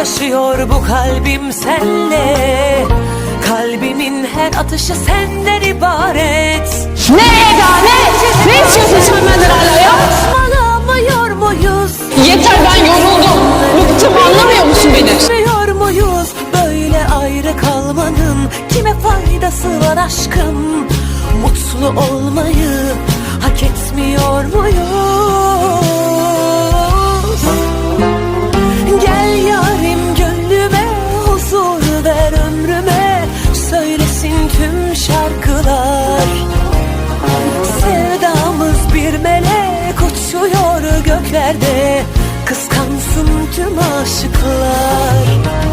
yaşıyor bu kalbim senle Kalbimin her atışı senden ibaret Ne Eda ne? Ne istiyorsun sen benden hala ya? Saçmalamıyor muyuz? Yeter ben yoruldum. Bıktım anlamıyor musun beni? Bilmiyor muyuz böyle ayrı kalmanın Kime faydası var aşkım Mutlu olmayı hak etmiyor muyuz? göklerde. Kıskansın tüm aşıklar.